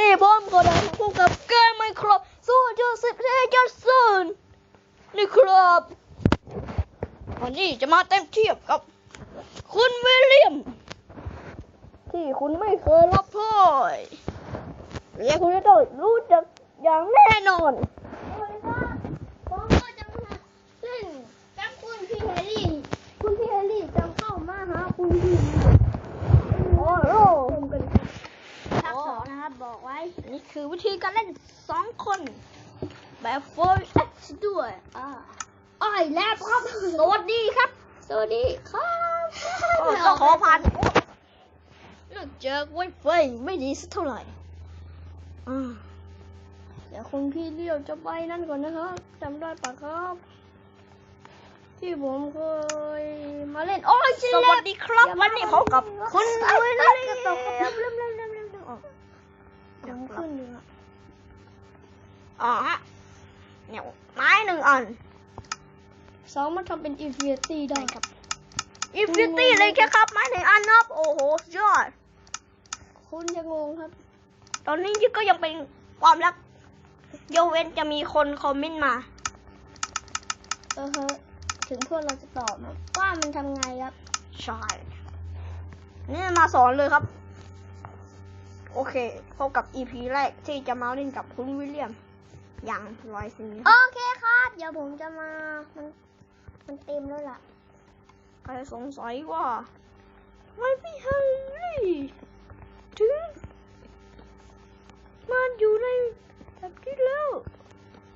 นี้ผมก็ได้มาคู่กับเกมไมโครสู้จูสิบเทจัสซนนี่ครับวันนี้จะมาเต็มเทียบกับ คุณวิลเลียม ที่คุณไม่เคยรับถ้วยและคุณจะต้องรู้จักอย่างแน่นอนสวัสดีครับผมก็จะมาเล่นกับคุณพี่แฮร์รี่ คุณพี่แฮร์รี่จะเข้ามาหาคุณพี่ โอ้โห ชมกันภาคสองนะครับบอกไว้ นี่คือวิธีการเล่นสองคนแบบ 4x ด้วยอ่าอ้อยแล้วครับสวัสดีครับ สวัสดีครับก็ขอผ่านเนื่องจากไวไฟไม่ดีสักเท่าไหร่อ่าเดี๋ยวคุณพี่เลี้ยวจะไปนั่นก่อนนะครับจำได้ปะครับที่ผมเคยมาเล่น โอ้ยสวัสดีครับ วันนี้พบกับคุณวิลเลียมเอ๋อฮะเนี่ยไม้หนึ่งอันสองมันทำเป็นอินฟินิตี้ได้ครับอินฟินิตี้เลยแค่ครับไม้หนึ่งอันนะครับโอ้โหสุดยอด คุณจะงงครับ ตอนนี้ก็ยังเป็นความลับยกเว้นจะมีคนคอมเมนต์มาเออฮะถึงพวกเราจะตอบนะว่ามันทำไงครับ ใช่นี่มาสอนเลยครับ โอเคพบกับ EP แรกที่จะมาเล่นกับคุณวิลเลียม อย่างรอยซีโอเคครับ เดี๋ยวผมจะมา มันมันเต็มแล้วล่ะ ใครสงสัยว่าทำไม่พี่ฮันลี่ถึงมาอยู่ในแบบนี้แล้ว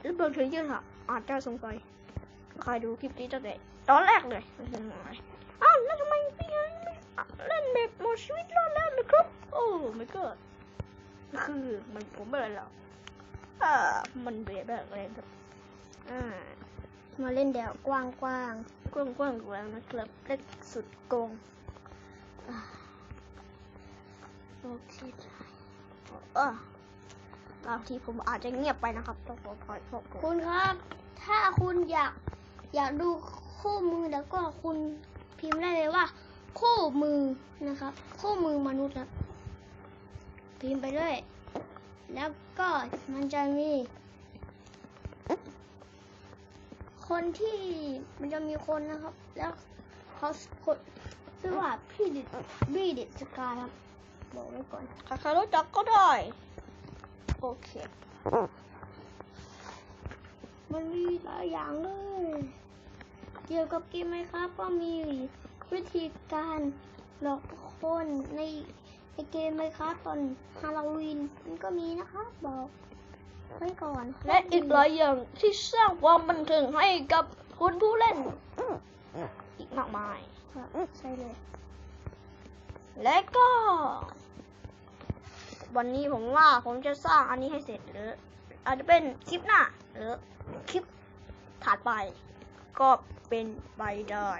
หรือบางทีก็ค่ะอาจจะสงสัยใครดูคลิปนี้ตั้งแต่ตอนแรกเลยไม่ใช่ไหมอ้าวแล้วทำไมพี่ฮันไม่เล่นแบบหมดชีวิตรอดแล้วนะครับ โอ้ไม่ก็คือมันผมไม่อะไรหรอก อ่ามันเบียดแบบอะไรครับอ่ามาเล่นเดี๋ยวกว้างกว้างกว้างกว้างกว้างนะครับเล็กสุดโกงอ่าโอเคเออบางทีผมอาจจะเงียบไปนะครับต้องขอขอโทษๆคุณครับ ถ้าคุณอยากอยากดูคู่มือแล้วก็คุณพิมพ์ได้เลยว่า คู่มือนะครับ คู่มือมนุษย์ครับพิมพ์ไปด้วย แล้วก็มันจะมี คนที่มันจะมีคนนะครับ แล้วเขาคนชื่อว่าพี่ดิดบี้ดิดสกายครับ บอกไว้ก่อนใครๆรู้จักก็ได้ โอเค มันมีหลายอย่างเลย เกี่ยวกับเกมไหมครับ ก็มีวิธีการหลอกคนใน ในเกมไหมครับตอนฮาโลวีนมันก็มีนะครับบอกไว้ก่อนและอีกหลายอย่างที่สร้างความบันเทิงให้กับคุณผู้เล่น อีกมากมายครับใช่เลย และก็ วันนี้ผมว่าผมจะสร้างอันนี้ให้เสร็จหรือ อาจจะเป็นคลิปหน้า หรือคลิปถัดไป ก็เป็นไปได้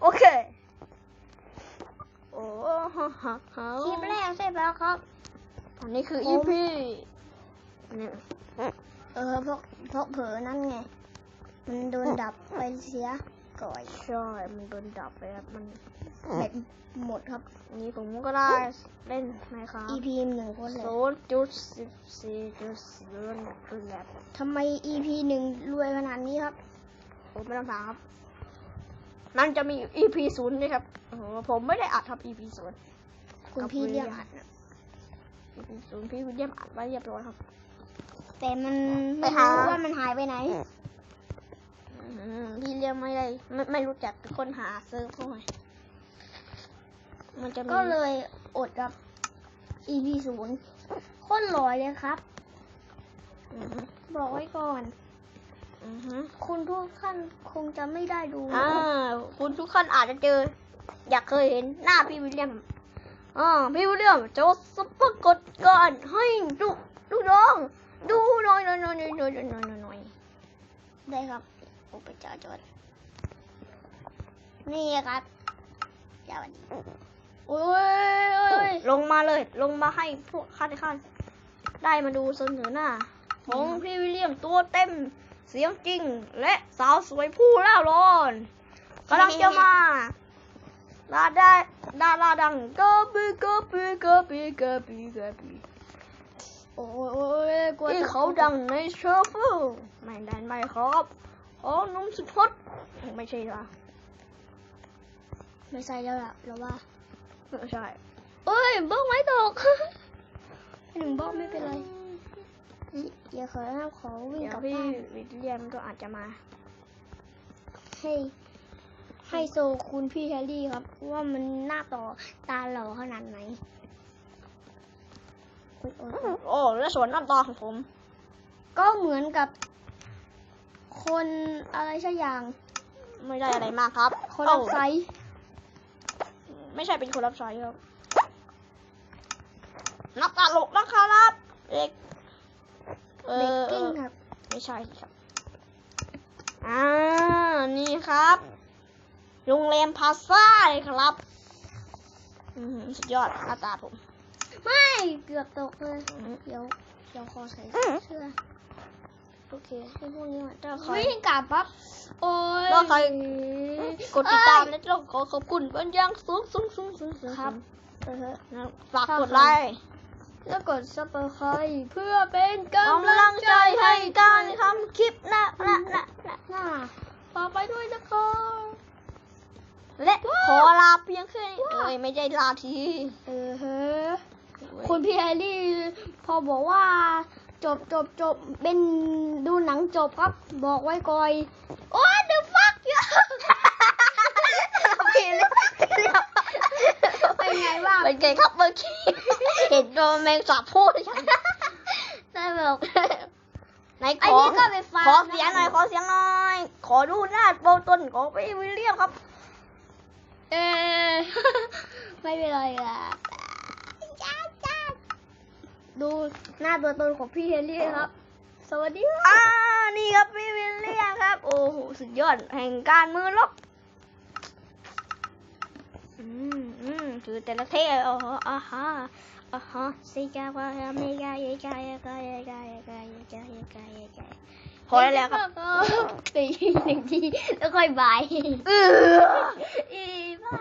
โอเคโอ้ฮ่าฮ่าฮ่าคลิปแรกใช่ไหมครับ อันนี้คือผม EP เนี่ยเออพวกพวกเผลอนั่นไง มันโดนดับไปเสียก่อยใช่มันโดนดับไปครับมันแบตหมดครับอันนี้ผมก็ได้เล่นนะครับ EP หนึ่งคนเลยศูนย์จุดสิบสี่จุดศูนย์คือแบบทำไม EP หนึ่งรวยขนาดนี้ครับ ผมไม่ต้องถามครับ นั่นจะมี EP ศูนย์ด้วยครับโอ้โหผมไม่ได้อัดครับ EP ศูนย์คุณพี่เรียกอัดนะ EP ศูนย์พี่วิลเลียมอัดไว้เรียบร้อยครับ แต่มันไปไม่หา รู้ว่ามันหายไปไหน อืมพี่เลียมไม่ได้ไม่ไม่รู้จักคนหาเซิร์ฟเขาไงมันจะมีก็เลยอดกับ EP ศูนย์โคตรหลอยเลยครับ อือฮึบอกไว้ก่อนอือฮึ คุณทุกท่านคงจะไม่ได้ดูอคุณทุกท่านอาจจะเจอ อยากเคยเห็นหน้าพี่วิลเลียมอ่าพี่วิลเลียมจะสปรากดก่อนให้ดูดูน้อง ดูหน่อยหน่อยหน่อยหน่อยหน่อยหน่อยหน่อยได้ครับอุปจารจดนี่ครับสวัสดีโอ้ยลงมาเลย ลงมาให้พวกข้าที่ข้าได้มาดูเสนอหน้าของพี่วิลเลียมตัวเต็ม เสียงจริง และสาวสวยผู้ร่าร้อนกำลังจะมาดาดาดาราดังกบีกบีกบีกบีกบีโอ้ยโอ้ยกลัวที่จะเขาดังในเซิร์ฟเวอร์ไม่ได้ไม่ครับโอ้นุ่มสุดฮอตไม่ใช่ละไม่ใช่แล้วล่ะเราว่าไม่ใช่เอ้ยบล็อกไม้ตกหนึ่งบล็อกไม่เป็นไร อย่าขอห้ามขอวิ่งเดี๋ยกลัวบพี่บ้านวิลเลียมก็อาจจะมา ให้ให้โซคุณพี่แฮร์รี่ครับ ว่ามันหน้าต่อตาหล่อขนาดไหน โอ๊ยโอ๊ยโอ๊ยโอ้แล้วส่วนหน้าตาของผม ก็เหมือนกับคนอะไรสักอย่าง ไม่ได้อะไรมากครับ คนรับไซโอ้ส์ไม่ใช่เป็นคนรับใช้ครับนักตลกนะครับเด็ก เอเบกอกิ้งครับ ไม่ใช่ครับ อ่า นี่ครับ โรงแรมพาซ่าเลยครับอืมสุดยอดหน้าตาผม ไม่เกือบตกเลยอืมเดี๋ยวเดี๋ยวขอใส่อืมเสื้อโอเคให้พวกนี้มาถ้าใครวิ่งกลับปั๊บโอ้ยถ้าใครกดติดตามและต้องขอขอบคุณเป็นอย่างสูงสูงสูงสูงสูงครับเออนะฝากกดไลค์ แล้วกดซับสไครต์เพื่อเป็นกำกำลังใจให้การทำคลิปนะนะนะนะหน้าต่อไปด้วยนะครับและขอลาเพียงแค่นี้เอ้ยไม่ใช่ลาทีเออฮะคุณพี่แฮร์รี่พอบอกว่าจบจบจบเป็นดูหนังจบครับ บอกไว้ก่อยโอ้ย the fuck เยอะพี่เรียบเรียบเป็นไงบ้างเป็นไงครับเมื่อกี้ เห็นโดนแมงสาบพูดใช่ไหมได้บอกไหนขไอ้อนี่ก็ไปฟังขอเสียงหน่อย ขอเสียงหน่อย ขอดูหน้าโปรต้นของพี่วิลเลียมครับ เออไม่เป็นไรอะจ้าจ้าดูหน้าตัวตนของพี่เฮนรี่ครับ สวัสดีครับอ่านี่ครับพี่วิลเลียมครับ โอ้โหสุดยอดแห่งการมือลบอืมอืมคือแต่ละเท่โอ้โหอ่าฮะอ่าฮะ สิกาวาเมกาเยกาเยกาเยกาเยกาเยกาเยกาเยกาพอได้แล้วครับตีหนึ่งทีแล้วค่อยบายเอออีบ้า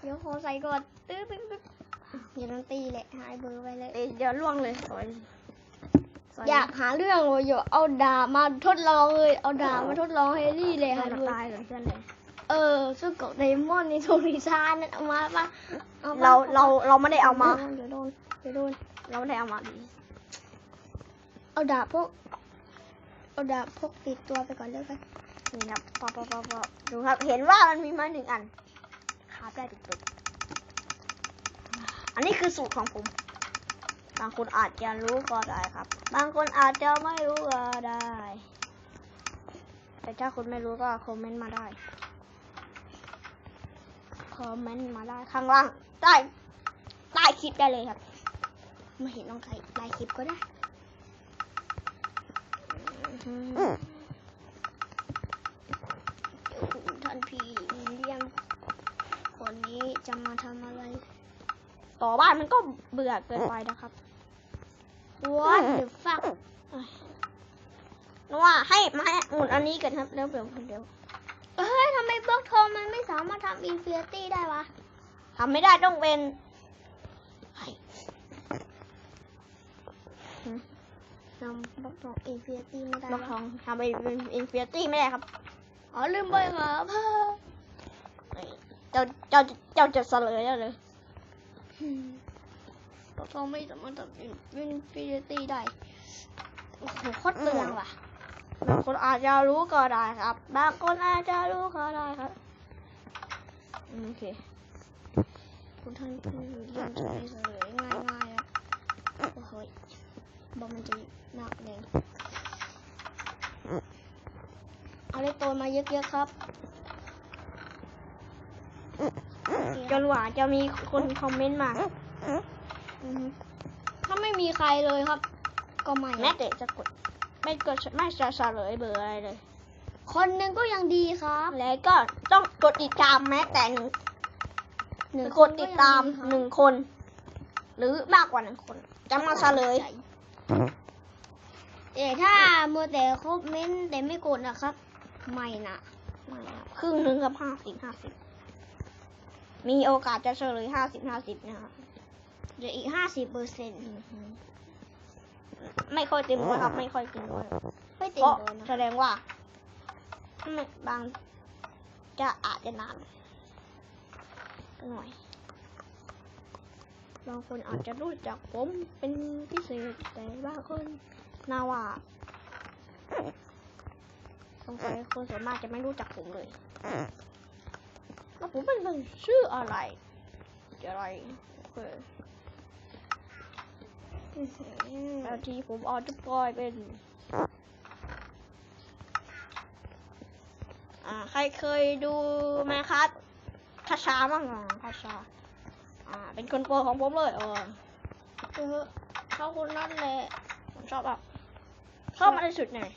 เดี๋ยวขอใส่ก่อนตื้อตึ๊ดตึ๊ดอย่าโดนตีแหละหายเบอร์ไปเลยเอ้ยเดี๋ยวล่วงเลยสอยสอยากหาเรื่องเลยอยู่เอาดาบมาทดลองเลย เอาดาบมาทดลองเฮรี่เลยให้ค่ะเราดูตายเหมือนเพื่อนเลย เออซึ่งกับไดมอนด์ในโซนิซานั่นเอามาปะอปะเราเราเราไม่ได้เอามา เดี๋ยวโดนเดี๋ยวโดนเราไม่ได้เอามาดีเอาดาบพวกเอาดาบพกติดตัวไปก่อนเลยกันนี่ครับปอปอปอปอดูครับ เห็นว่ามันมีมาหนึ่งอันคาบได้ตุกๆอันนี้คือสูตรของผม บางคนอาจจะรู้ก็ได้ครับ บางคนอาจจะไม่รู้ก็ได้ แต่ถ้าคุณไม่รู้ก็คอมเมนต์มาได้ คอมเมนต์มาได้ข้างล่างใต้ใต้คลิปได้เลยครับมาเห็นน้องไก่ลายคลิปก็ได้เดี๋ยวคุณท่านพี่เลียมคนนี้จะมาทำอะไร ต่อบ้านมันก็เบื่อเกินไปนะครับ What the fuck นว่าให้มาหมุนอันนี้กันครับเร็วเร็วเร็วเฮ้ย ทำไมบล็อกทองมันไม่สามารถทำอินฟินิตี้ได้วะทำไม่ได้ต้องเป็นทำบล็อกทองอินฟินิตี้ไม่ได้บล็อกทวะองทำไปเป็นอินฟินิตี้ไม่ได้ครับ อ๋อลืมไปครับเจ้าเจ้าเจ้าจะเสลยแล้วเลยบล็อกทองไม่สามารถทำอินฟินิตี้ได้ โอ้โหโคตรเปลืองว่ะ บางคนอาจจะรู้ก็ได้ครับ บางคนอาจจะรู้ก็ได้ครับอืมโอเค คุณท่านพี่วิลเลียมจะไม่เฉลยง่ายๆอะโอ้โหยบอกมันจะหนักแรงเอาเลขตัวมาเยอะๆครับ จนกว่าจะมีคนคอมเมนต์มาอือฮึถ้าไม่มีใครเลยครับ ก็ไม่แม้แต่จะกด ไม่กดไม่จะเฉลยเบอร์อะไรเลย คนหนึ่งก็ยังดีครับ แล้วก็ต้องกดติดตามแม้แต่หนึ่งหนึ่งกดติดตามหนึ่งคน หรือมากกว่าหนึ่งคน จะมาเฉลยแต่ถ้ามัวแต่ครบเม้นต์แต่ไม่กดนะครับ ไม่นะไม่นะครึ่งหนึ่งกับห้าสิบห้าสิบมีโอกาสจะเฉลยห้าสิบห้าสิบนะครับเหลืออีกห้าสิบเปอร์เซ็นต์ ไม่ค่อยเต็มร้อยครับ ไม่ค่อยเต็มร้อยไม่เต็เพมราะร้อยนะแสดงว่าไม่บางจะอาจจะนานหน่อยบางคนอาจจะรู้จักผมเป็นพิเศษแต่บางคนนาว่าสงสัยคนส่วนมากจะไม่รู้จักผมเลยแล้วผมเป็นคนชื่ออะไรอะไรเออ แล้วทีผมอาจจะปล่อยเป็น อ่า ใครเคยดูไหมครับคาชาบ้างอะคาชา อ่า เป็นคนโปรดของผมเลยเออเออเขาคนนั้นแหละผมชอบแบบชอบมากที่สุดเลย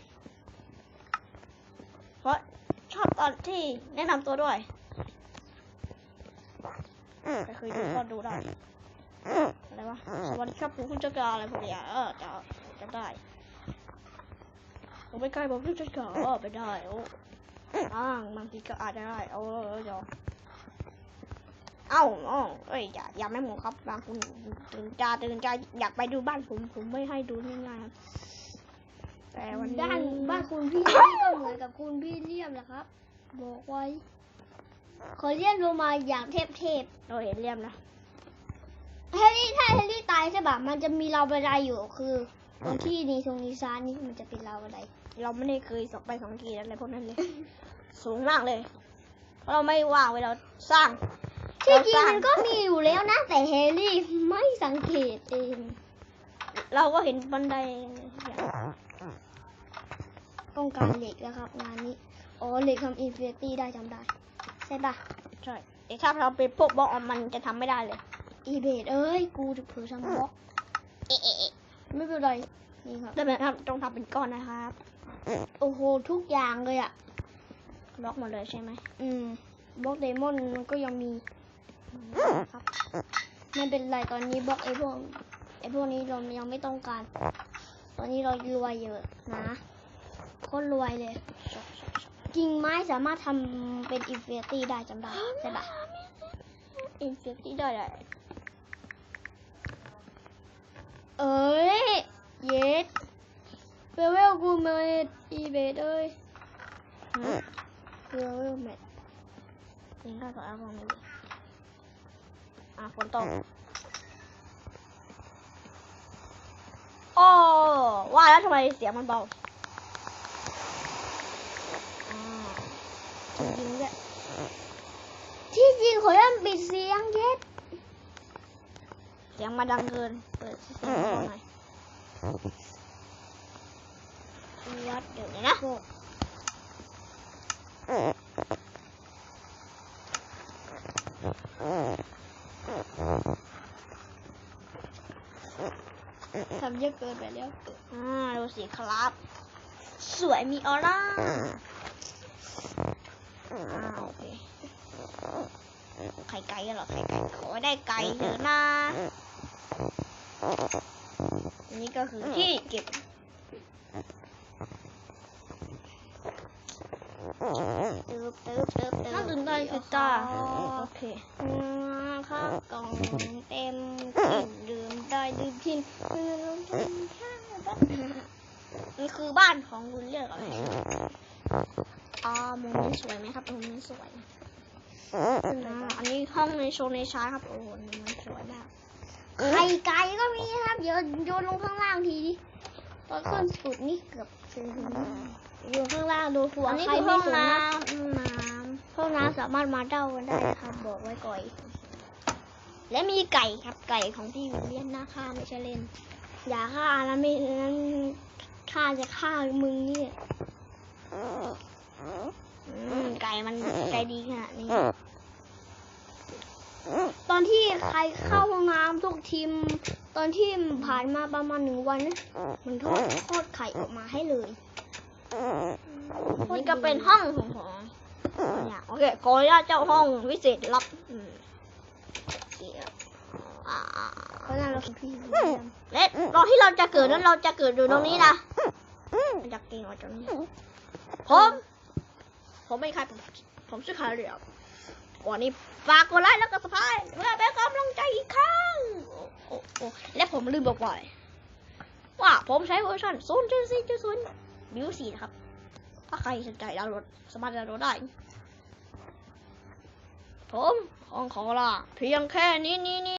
เพราะชอบตอนที่แนะนำตัวด้วยใครเคยดูก็ดูได้ อะไรวะสวัสดีครับผมคุณจักราอะไรพวกเนี้ยเออจะจำได้ผมไม่ใกล้ผมคุณจักราเออไปได้โอ้อ่างบางทีก็อาจจะได้เอาเออเดี๋ยวเอ้าเอ้าเอ้ยอย่าอย่าไม่หมูครับบางคนตื่นจ้าตื่นจ้าอยากไปดูบ้านผมผมไม่ให้ดูง่ายๆครับ แต่วันนี้บ้านบ้านคุณพี่นี่ก็เหมือนกับคุณพี่เลี่ยมแหละครับ บอกไว้ขอเลี่ยมลงมาอย่างเทพเทพเราเห็นเรียมนะๆ เฮลี่ถ้าเฮลี่ตายใช่ปะมันจะมีราวบันไดอยู่คือตรงที่นีทรงนีซานนี่มันจะเป็นราวบันไดเราไม่ได้เคยสอบไปสองกีอะไรพวกนั้นเลย สูงมากเลยเพราะเราไม่ว่างเวลาสร้างที่จริงเราสร้างมันก็มีอยู่แล้วนะ แต่เฮลี่ไม่สังเกตเอง เราก็เห็นบันไดอย่างต้องการเหล็กแล้วครับ งานนี้อ๋อเหล็กทำอินฟินิตี้ได้จำได้ ใช่ปะใช่แต่ถ้าเราเป็นพวกบล็อกมันจะทำไม่ได้เลย อีเบดเอ้ย กูจะเผื่อทำบล็อกเอะเอะเอะไม่เป็นไร นี่ครับแต่แบบต้องทำเป็นก้อนนะครับ โอ้โห ทุกอย่างเลยอะบล็อกหมดเลยใช่ไหม อืม บล็อกเดมอนมันก็ยังมีครับ ไม่เป็นไรตอนนี้บล็อกไอ้พวกไอ้พวกนี้เรายังไม่ต้องการ ตอนนี้เรารวยเยอะนะโคตรรวยเลย กิ่งไม้สามารถทำเป็นอินฟินิตี้ได้จำได้ใช่ปะอินฟินิตี้ได้เลย เอ้ย เย็ดเวลเวลกูเมดอีเบดเอ้ยเวลเวลเมดยิงได้สองอันพวกนี้ดิอะฝนตกโอ้ว่าแล้วทำไมเสียงมันเบาอ่าจริงๆด้วยที่จริงขอยันปิดเสียงเย็ดเสียงมาดังเกิน เปิดเสียงหน่อยวัดเดี๋ยวนี้นะทำเยอะเกินไปแล้วอ่าดูสิครับ สวยมีออร่าอ่าโอเค ไข่ไก่เหรอไข่ไก่ขอให้ได้ไก่เถอะนะอันนี้ก็คือที่เก็บตึ๊บตึ๊บตึ๊บตึ๊บน่าตื่นเต้นคือจ้าโอเคข้าวกล่องเต็มกินดื่มได้ดื่มพินดื่มกินข้าวบ้านนี่คือบ้านของคุณเลือกอะไรอ่ามุมนี้สวยไหมครับมุมนี้สวย อ่าอันนี้ห้องในโซนในชาร์จครับ โอ้โหมุมนี้สวยมาก ไข่ไก่ก็มีครับ เดี๋ยวโยนลงข้างล่างทีดิตอนขึ้นสุดนี่เกือบถึงโยนข้างล่างดูหัวอันนี้ใครคือไม่ห้องสูงน้นะำน้ห้องน้ำสามารถมาเด้ากันได้นะครับบอกไว้ก่อนำและมีไก่ครับไก่ของพี่วิลเลียนหน้าค่าไม่ใช่เล่น อย่าฆ่านะไม่นั้นข้าจะฆ่ามึงเนี่ยอืมไก่มันใจดีขนาดนี้ ตอนที่ใครเข้าห้องน้ำทุกทีม ตอนที่ผ่านมาประมาณหนึ่งวันนะมันทอดทอดไข่ออกมาให้เลยนี่ก็เป็นห้องของผมเนี่ยโอเคขออนุญาตเจ้าห้องวิเศษลับอืมเดี๋ยวอ่าเพราะนั้นเราคือพี่และตอนที่เราจะเกิดนั้นเราจะเกิดอยู่ตรงนี้นะเราจะกินไว้ตรงนี้ผมผมไม่ใครผมผมชื่อคาเรียบ วันนี้ฝากกดไลค์แล้วก็สปายเพื่อเป็นกำลังใจอีกครั้งโอ้โอ้และผมลืมบอกไปว่าผมใช้เวอร์ชัน0 7 4 0บิว4นะครับ ถ้าใครสนใจดาวน์โหลดสามารถดาวน์โหลดได้ ผมของขอลาเพียงแค่นี้นี้นี้